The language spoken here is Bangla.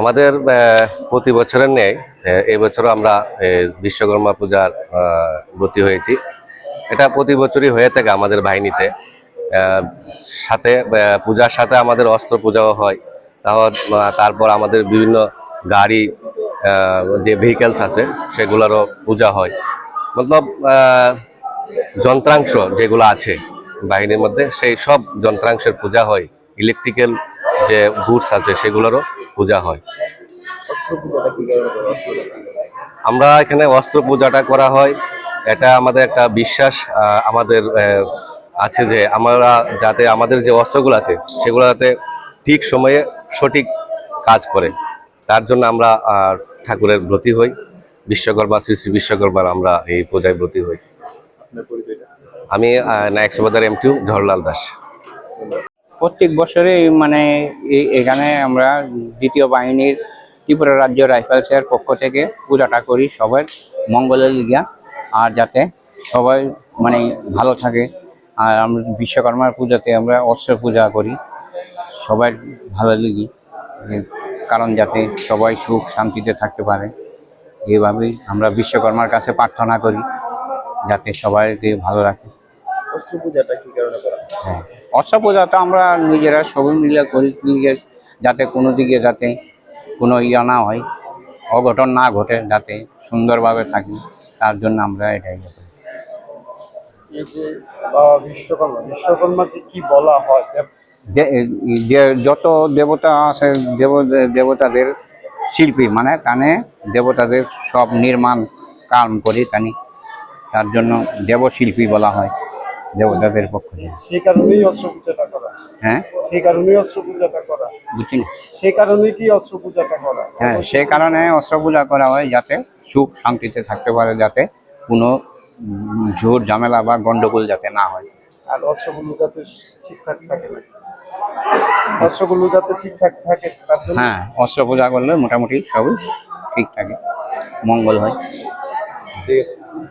আমাদের প্রতি বছরের ন্যায় বছর আমরা বিশ্বকর্মা পূজার ব্রতী হয়েছি। এটা প্রতি বছরই হয়ে থাকে আমাদের বাহিনীতে। সাথে পূজার সাথে আমাদের অস্ত্র পূজাও হয়। তারপর আমাদের বিভিন্ন গাড়ি যে ভেহিকেলস আছে, সেগুলোরও পূজা হয়। মতলব যন্ত্রাংশ যেগুলো আছে বাহিনীর মধ্যে, সেই সব যন্ত্রাংশের পূজা হয়। ইলেকট্রিক্যাল যে গুডস আছে, সেগুলোরও পূজা হয়। আমরা এখানে অস্ত্র পূজাটা করা হয়। এটা আমাদের একটা বিশ্বাস আমাদের আছে যে আমরা যাতে আমাদের যে অস্ত্রগুলো আছে সেগুলো যাতে ঠিক সময়ে সঠিক কাজ করে। তার জন্য আমরা ঠাকুরের ব্রতী হই। বিশ্বকর্মা শ্রী শ্রী বিশ্বকর্মার আমরা এই পূজায় ব্রতী হই। আমি নায়ক সুবাদার এম টু ঝড়লাল দাস। প্রত্যেক বছরে মানে এখানে আমরা দ্বিতীয় বাহিনীর ত্রিপুরা রাজ্য রাইফেলসের পক্ষ থেকে পূজাটা করি সবার, মঙ্গলের লিগা, আর যাতে সবাই মানে ভালো থাকে। আর আমরা বিশ্বকর্মার পূজাতে আমরা অস্ত্র পূজা করি সবাই ভালো লিগি কারণ যাতে সবাই সুখ শান্তিতে থাকতে পারে। এইভাবেই আমরা বিশ্বকর্মার কাছে প্রার্থনা করি, যাতে সবাইকে ভালো রাখে। অস্ত্র পূজাটা কি কারণে করা হ্যাঁ? অস্ত্র পূজা তো আমরা নিজেরা সবাই মিলে করি নিজের যাতে কোনো দিকে যাতে কোনো ইয়া না হয় অঘটন না ঘটে যাতে সুন্দরভাবে থাকি তার জন্য আমরা এটাই ইয়ে করি। এই যে বিশ্বকর্মা বিশ্বকর্মাকে কি বলা হয়? যে যে যত দেবতা আছে দেব দেবতাদের শিল্পী মানে কানে দেবতাদের সব নির্মাণ কাম করি তানি তার জন্য দেবশিল্পী বলা হয়। দেবতাদের পক্ষ থেকে। সেই কারণেই অস্ত্র পূজাটা করা। হ্যাঁ? সেই কারণেই অস্ত্র পূজাটা করা। বুঝছি না? সেই কারণেই কি অস্ত্র পূজাটা করা? হ্যাঁ সেই কারণে অস্ত্র পূজা করা হয় যাতে সুখ শান্তিতে থাকতে পারে যাতে কোনো ঝুট ঝামেলা বা গন্ডগোল যাতে না হয়। আর অস্ত্রগুলো যাতে ঠিকঠাক থাকে না। অস্ত্রগুলো যাতে ঠিকঠাক থাকে হ্যাঁ অস্ত্র পূজা করলে মোটামুটি সবই ঠিক থাকে মঙ্গল হয়। ঠিক আছে।